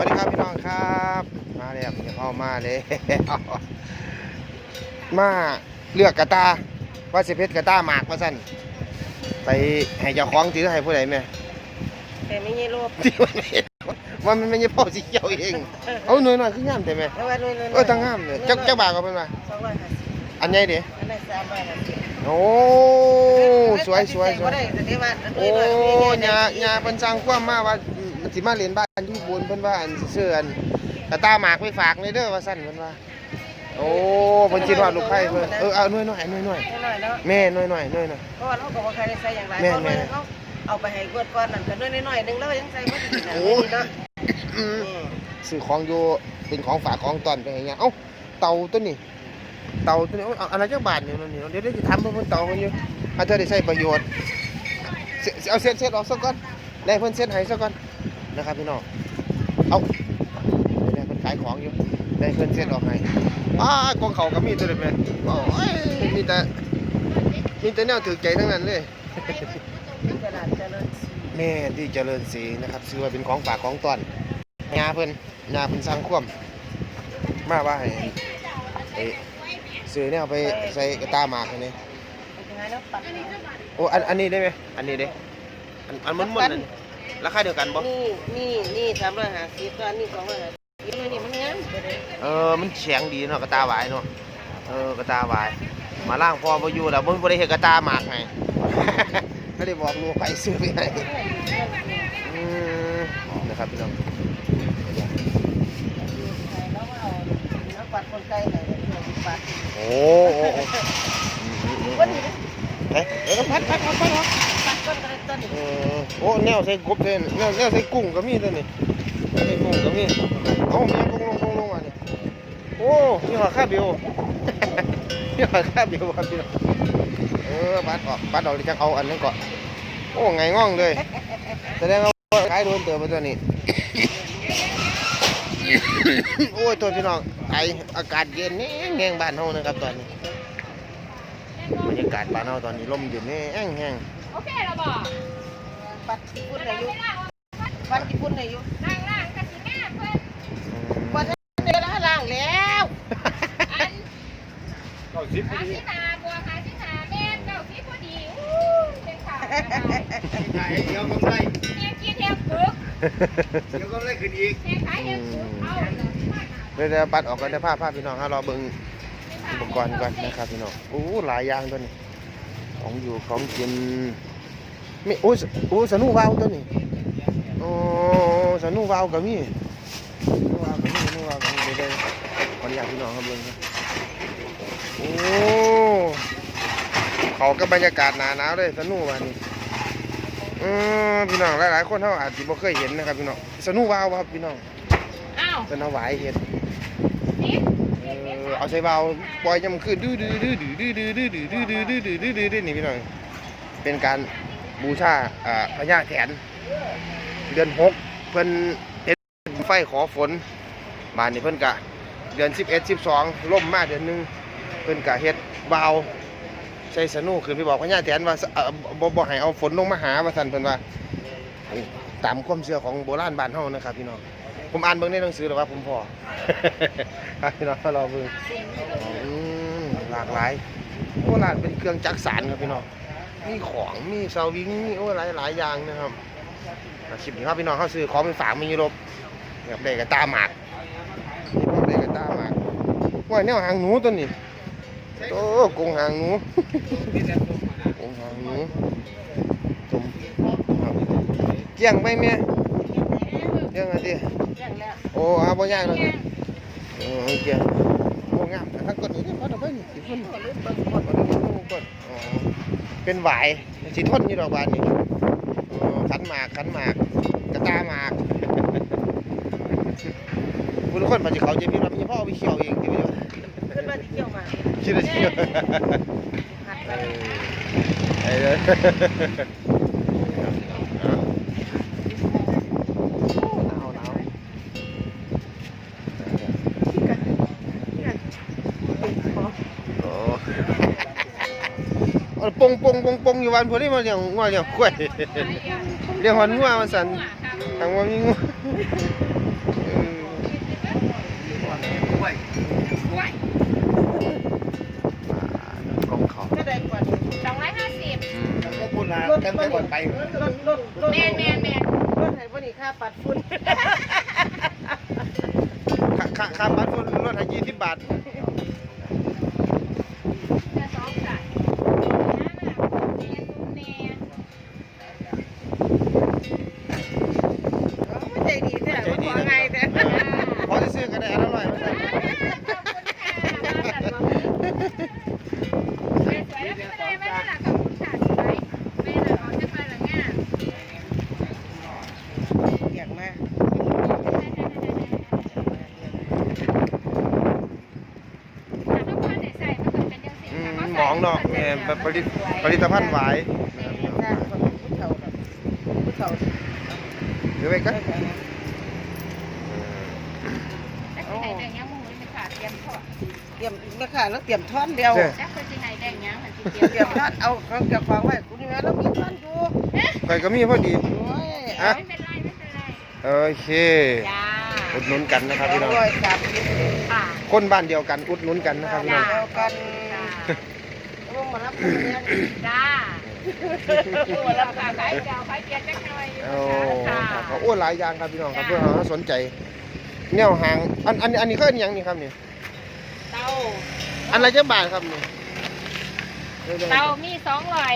วัสดีครับพี่น้องครับ มาแล้วพี่พ่อมาเลยมาเลือกกระตาว่าสิเพชรกระตาหมากว่าสั่นไปให้เจ้าของถือให้ผู้ใดแม่แต่ไม่ใช่รูปที่มันเห็นว่ามันไม่ใช่พ่อสีเขียวเองเอาหน่อยหน่อยขึ้นงามแต่แม่แล้วว่าด้วยเลยเออตั้งงามเลยเจ้าเจ้าบ่าวก็เป็นว่าสองร้อยห้าสิบอันใหญ่เด้อันนั้นสามร้อยห้าสิบโอ้สวยสวยสวยได้แต่ที่ว่าโอ้ยายาเพิ่นสร้างความมาว่ามั นสิมาเรียนบ้านที่บุญเพิ่นว่าอันสิซื้ออันกระตาหมากไปฝากในเด้อว่าซั่นเพิ่นว่า โอ้เพิ่นคิดว่าลูกไผ่เพิ่นเออเอาหน่อยหน่อยหน่อยหน่อยน้อยเนาะแม่หน่อยหน่อยหน่อยหน่อย เพราะว่าเราก็บ่เคยได้ใส่อย่างไรแม่เพราะแม่ว่าเขาเอาไปให้กวดก้อนนั่นก็น้อยน้อยๆนึงแล้วยังใส่บ่ดีนะโอ้นี่เนาะอืมนี่ซื้อของอยู่เป็นของฝากของตอนไปให้หยังเอ้าเต่าตัวนี้ เต่าตัวนี้เอาอะไรจักบาทเนี่ยนั่นนี่เดี๋ยวได้สิถามเพิ่นเพิ่นเต่าเพิ่นอยู่ถ้าเธอได้ใช้ประโยชน์เสเอาเซ็ตเซ็ตออกซะก่อนได้เพิ่นเซ็ตให้ซะก่อน นะครับพี่น้องเอาได้เพิ่นขายของอยู่ได้เพิ่นเซ็ตออกให้อ้ากองเขาก็มีตัวเด็ดแม่โอ้ยมีแต่มีแต่แนวถือใจทั้งนั้นเลยที่ตลาดเจริญศรีแม่ที่เจริญศรีนะครับซื้อว่าเป็นของฝากของต้อนงาเพิ่นงาเพิ่นสร้างความมาว่าให้ซื้อเนี่ยเอาไปใส่กระตาหมากนนี้ไปหาแล้วปัดโอ้อันอันนี้ได้ไหมอันนี้เด้อันอันมันมันๆนั่น ราคาเดียวกันบ่นี่นี่นี่สามร้อยห้าสิบก็อันนี้สองร้อยห้าสิบนี่นี่มันงามเด้อเออมันแข็งดีเนาะกระตาหวายเนาะเออกระตาหวาย มาล่างพอบ่อยู่แล้วบ่บ่ได้เฮ็ดกระตาหมากให้ก็ได้บอกลูกไปซื้อไปให้อืมนะครับพี่น้องแล้วเอาเอาปัดคนไกลหน่อยเดี๋ยวปัดโอ้โอ้โอ้อืมอืมอืมวันนี้เฮ้ยเออพัดพัดพัดพัดพัดปัดต้นกระต้น เออโอ้แนวใส่กบเลยแนวแนวใส่กุ้งก็มีตัวนี้ใส่กุ้งก็มีเอ้ามีกุ้งลงกุ้งลงมาเนี่ยโอ้มีหัวข้าเบียวมีหัวข้าเบียวครับพี่น้องเออปัดออกปัดออกดิจังเอาอันนั้นก่อนโอ้ไงง่องเลยแสดงว่าขายโดนเติมไปตัวนี้โอ้ยตัวพี่น้องไออากาศเย็นแน่แห้งบ้านเฮานะครับตอนนี้บรรยากาศบ้านเฮาตอนนี้ลมเย็นแน่แห้ง โอเคเราบอกปัดญี่ปุ่นอายุปัดญี่ปุ่นอายุล่างล่างกันสิแม่เพื่อนปัดเดล่าล่างแล้วอันขาสินาบัวขาสินาแม่เจ้าพี่พอดีอู้เป็นข่าวเดี๋ยวกำไรเนี่ยกินเทียมปึกเดี๋ยวก็เลยขึ้นอีกเนี่ยขายเทียมปึกเอาเดี๋ยวเดี๋ยวปัดออกกันเดี๋ยวภาพภาพพี่น้องฮะรอเบิ่งอุปกรณ์ก่อนนะครับพี่น้องโอ้หลายอย่างตัวนี้ ของอยู่ของกินไม่โอ้สโอ้สนุวาวตัวนี้โอ้สนุวาวก็มีสนุวาวก็มีสนุวาวก็มีเดี๋ยวเดี๋ยวขออนุญาตพี่น้องครับเบิ่งครับโอ้เขากับบรรยากาศหนาหนาวเลยสนุวานี่เออพี่น้องหลายๆคนเขาอาจจะบ่เคยเห็นนะครับพี่น้องสนุวาวครับพี่น้องอ้าวเป็นเอาไหวายเห็ดนี่เอเอาใส่เบาปล่อยยำคืนดื้อดื้อดื้อดื้อดื้อดื้อดื้อดื้อดื้อดื้อดื้อดื้อดื้อดื้อดื้อนี่พี่น้องเป็นการบูชาอ่าพญาแถนเดือนหกเพิ่นเฮ็ดไฟขอฝนบานนี้เพิ่นกะเดือนสิบเอ็ดสิบสองล่มมาเดือนหนึ่งเพิ่นกะเฮ็ดเบาใส่สนุขึ้นไปบอกพญาแถนว่าเอ่อบ่บ่ให้เอาฝนลงมาหาว่าซั่นเพิ่นว่าตามความเชื่อของโบราณบ้านเฮานะครับพี่น้อง ผมอ่านเบิ่งในหนังสือหรือว่าผมพอ พี่น้องรอเบิ่งอืมหลากหลายโอ้ร้านเป็นเครื่องจักสานครับพี่น้องมีของมีสวิงมีโอ้หลายหลายอย่างนะครับอะคลิปนี้ครับพี่น้องเขาซื้อของไปฝากมีรบแบบได้กับตาหมากได้กับตาหมากว่าแนวหางหนูตัวนี้โอ้กงหางหนูกงหางหนูจมเกี่ยงไปแม่เกี่ยงอะไรยัง แล้วโอ้อาบ่ยากเลยโอ้โอเคโอ้งามทั้งกดนี่พอดอกเบิ้งสิพุ่นก็ลืมเบิ่งหมดพอดอกเบิ้งกดอ๋อเป็นหวายสิทนอยู่ดอกบานนี่อ๋อขันหมากขันหมากกระตาหมากผู้ทุกคนปัจจุเขาจะมีรับมีพ่อเอาไปเขียวเองที่ไม่รู้ขึ้นมาที่เกี่ยวมาคิดว่าเขียวหัดเอมาอไอ้เด้อ งอยู่วันพุอนี่มาเลี้ยงงัวเลี้ยงกล้วยเลี้ยงหอนงัวมันสันทางว่ามีงัวกองเขาสองร้อยห้าสิบก็พูนะกันไปก่อนไปแมนแมนแมนรถไทถวันนี้ค่าปัดฝุ่นค่าปัดฝุ่นรถไทยยี่สิบบาท นาะแม่แบบผลิตผลิตภัณฑ์หวายสร้างคนผู้เฒ่าแบบผู้เฒ่าเดี๋ยวไปกันเตรียมแม่ค่ะแล้วเตรียมท่อนเดียวเตรียมท่อนเอาของเก็บของไว้คุณนี่แม่แล้วมีท่อนอยู่ไปก็มีพอดีโอ้ยฮะโอเคอุดหนุนกันนะครับพี่น้องร้อยสามสิบคนบ้านเดียวกันอุดหนุนกันนะครับพี่น้องเดียวกัน ลงมารับเงินจ้ารับขายขายเจ้าขายเกียร์จักหน่อยโอ้ค่ะครับโอ้หลายอย่างครับพี่น้องครับเพื่อเขาสนใจ แนวหางอันอันอันนี้ก็อันหยังนี่ครับนี่เตาอันละจะบาทครับนี่เตามีสองร้อย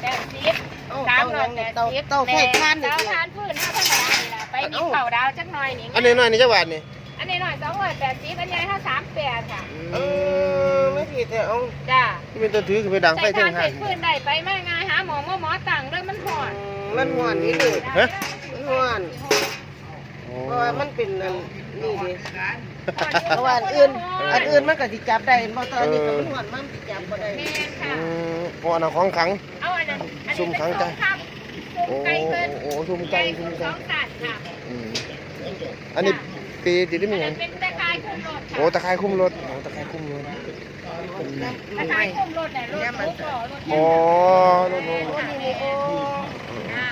แปดสิบเอ้าสามเต้าร้อยัยงแปนี่ดเต้าสิบเต้าไฟท่านนี่เตาเดียวทานพื้นถ้าธรรมดานี่ล่ะไปมีเข่าดาวจักหน่อยนี่อันนี้น้อยนี่จะบาทนี่ อันนี้หน่อยสองร้อยแปดสิบอันใหญ่ถ้าสามแปดค่ะ เออไม่ผิดแต่เอาจ้าที่เป็นตัวถือคือไปดังไฟใส่เทิทางนหัใส่นพื้นได้ไปไม่ง่ายหาหมอว่าหมอต่างเลยมันห่อนมันหวานนี่เลยฮะมันหวานโอ้เพราะว่ามันเป็นอันนี่ดิเพราะว่าอันอื่นอันอื่นมันก็สิจับได้เพราะตอนนี้ก็มันหวานมันสิจับบ่ได้แม่นค่ะ อืมโอ้อันนั้นของขัง เอาอันนั้นอันซุ่นี้มเป็นขังสไก่องครับซุ่มไก่เพิ่นโอ้โอ้ซุ่มไก่ซุ่มซุ่มไก่สองสัตว์ค่ะ อืมอันนี้ ปีติดได้ไหมอันหยันั้งนเป็นตะไคร้คุ้มรถค่ะโอ้ตะไคร้คุ้มรถโอ้ตะไคร้คุ้มรถตะไคร้คุ้มรถเนี่ยรถลูกก่อรถอ๋อรถโอ้โอ้นี่นี่โอ้อ่า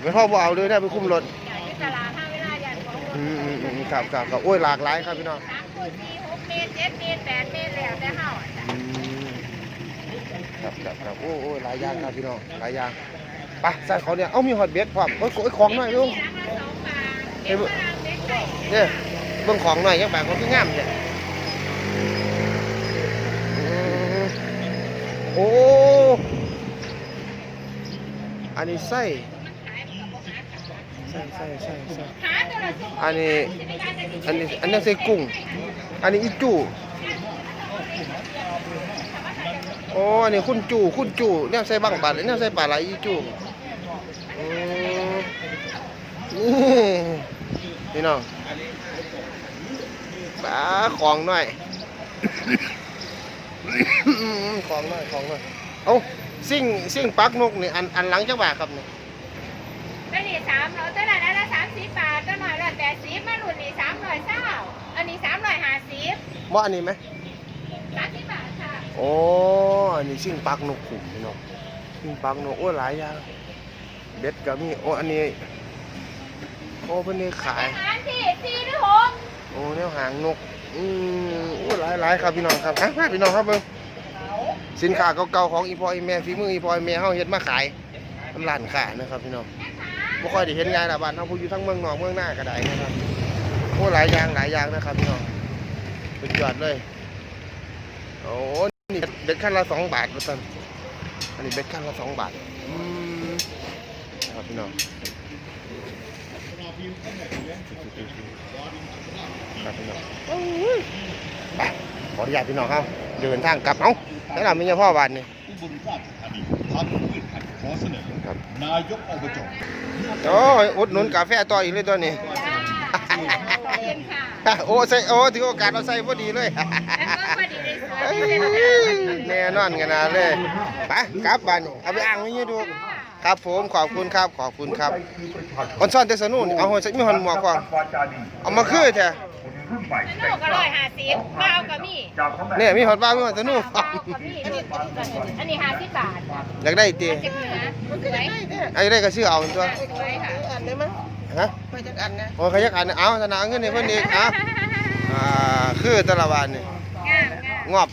ไม่พ่อบ่เอาเลยนะไปคุ้มรถใหญ่ที่ตลาดห้าเวลายันของรถอืมอืมอืมครับครับครับโอ้ยหลากหลายครับพี่น้องสามคนสี่หกเมตรเจ็ดเมตรแปดเมตรแล้วแต่เฮาอะจ้ะอืมครับครับครับโอ้โอ้ยหลายอย่างครับพี่น้องหลายอย่างไปใส่เขาเนี่ยเอ้ามีฮอตเบ็ดพร้อมโอ้ยโอ้ยของหน่อยลุง มีร้านละสองบาทเก็บพลังเด็กไก่เนี่ย เบิ่งของหน่อยยังแบบก็คืองามเนี่ยอืมโอ้อันนี้ไส้ไส้ไส้ไส้ไส้อันนี้อันนี้อันนี้ไส้กุ้ง อันนี้อีจูโอ้อันนี้คุณจูคุณจูเนี่ยใส่บังบาดเนี่ยใส่ปลาไหลอีจูอืมนี่พี่น้อง ปลาของหน่อยของหน่อยของหน่อยเอ้าซิ่งซิ่งปักนกนี่อันอันหลังจังหวะครับนี่ตัวนี้สามร้อยตัวนั้นอันละสามสิบบาทตัวหน่อยละแปดสิบมาหลุดนี่สามร้อยเศร้าอันนี้สามร้อยห้าสิบบ่อันนี้ไหมสามสิบบาทค่ะโอ้อันนี้ซิ่งปักนกขุมพี่น้องซิ่งปักนกโอ้หลายอย่างเบ็ดก็มีโอ้อันนี้โอ้เพิ่นนี่ขาย อาหารที่สี่หรือหก โอ้แนวหางนก อืมโอ้หลายหลายครับพี่น้องครับอะพี่น้องครับเบิ่งสินค้าเก่าๆของอีพออีแม่ฝีมืออีพออีแม่เฮาเฮ็ดมาขายตำร้านค้านะครับ พี่น้องบ่ค่อยได้เห็นงานละบ้านเฮาผู้อยู่ทั้งเมืองนอกเมืองหน้าก็ได้นะครับโอ้หลายอย่างหลายอย่างนะครับพี่น้องสุดยอดเลยโอ้นี่เบ็ดขั้นละสองบาทว่าซั่นอันนี้เบ็ดขั้นละสองบาทอืมครับพี่น้อง ครับพี่น้องไปขออนุญาตพี่น้องครับเดินทางกลับเอ้าแล้วเราไม่ใช่พ่อบานนี่อุบลราชธานีพันพืชพันธุ์ขอเสนอ นายกอบจโอ้ยอุดหนุนกาแฟต่ออีกเลยตัวนี้โอ้ใส่โอ้ถือโอกาสเอาใส่พอดีเลยแน่นอนกันนะเลย ไปกลับบ้านเอาไปอ่างไว้เงี้ยดู ครับผมขอบคุณครับขอบคุณครับออนซ่อนเตสนุนเอาหัวใส่มีหันหมวกก่อนเอามาคือแท้สนุกอร่อยห้าสิบเปล่าก็มีเนี่ยมีหอดบ้างมีหอดสนุนเปล่าก็มีอันนี้ห้าสิบบาทอยากได้ตีเจ็บเหนือสวยไอ้ได้ก็ซื้อเอาตัวสวยค่ะอันได้มั้ยฮะไปจักอันนะโอ้ยขยักอันเอาธนาเอาเงินให้เพิ่นอีกอะอ่าคือแตละวันนี่งามงามงอบ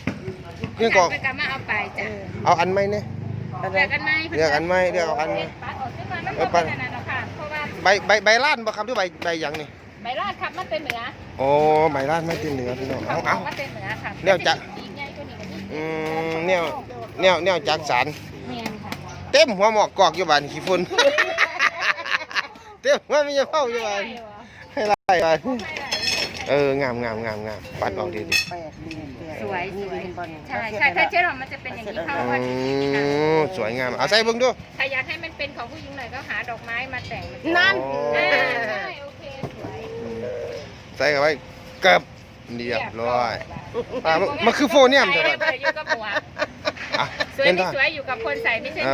นี่ก็ไปกลับมาเอาไปจ้ะเอาอันไหมเนี่ย อันเลืนั้อนกกันไหมเลือกอันไหมเลือกเอาอันไหม ปัดออกซึ่งมันมันบ่เป็นอันนั้นหรอกค่ะเพราะว่าใบใบใบล้านบ่ครับหรือใบใบหยังนี่ใบลาดครับมันเป็นเหนือโอ้ใบล้านไม่ติดเหนือพี่น้องเขาเอาบอเอากว่าเป็นเหนือค่ะเนี่ยจะ สีใหญ่กว่านี้ก็มีอืมแนวแนวแนวจากสารแม่นค่ะเต็มหัวหมอกกอกอยู่บ้านขี้ฝุ่น เต็มหัวมีเฝ้าอยู่บ้านให้ไล่ไป เอองามงามงามงามปัดออกดีดีแปลกดีแปลกสวยสนี่วยเห็นบ่นี่ใช่ใช่ถ้าเจ๊หลอมมันจะเป็นอย่างนี้เข้าอืว่าอย่างนี้ค่ะมสวยงามเอาใส่เบิ่งดูถ้าอยากให้มันเป็นของผู้หญิงหน่อยก็หาดอกไม้มาแต่งมันนั่นอ่าใช่โอเคสวยอืมใส่เข้าไปเกือบเรียบร้อยอะมันมันคือโฟเนียมใช่ใช่ไหปะอยู่กับหัว อะสวยเป็นไม่ท่าสวยอยู่กับคนใส่ไม่ใช่เอ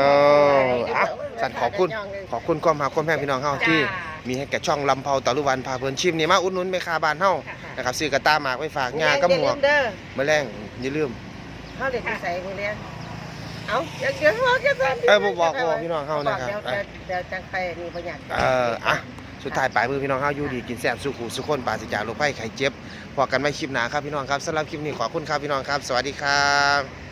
หัวออะสัตว์ขอบคุณขอบคุณความหาความแพงพี่น้องเฮาที่จ้ามีให้แก่ช่องลำเผาตะลุวันพาเพลินชิมนี่มาอุดหนุนแม่ค้าบ้านเฮาค่ะนะครับซื้อกระตาหมากไปฝากงากับหมวกเด้อแมลงอย่าลืมเฮาเด็กไปใส่มื้อนี้เอ้าเดี๋ยวเดี๋ยวบอกกันก่อนเอ้ยบ่บอกบ่บอกพี่น้องเฮานะครับเดี๋ยวเดี๋ยวเดี๋ยวจังไปนี่บ่อยากเอออะสุดท้ายปลายมือพี่น้องเฮาอยู่ดีกินแซ่บสุขุสุขคนปราศจากโรคภัยไข้เจ็บพอกันไว้คลิปหน้าครับพี่น้องครับสำหรับคลิปนี้ขอบคุณครับพี่น้องครับ สวัสดีครับ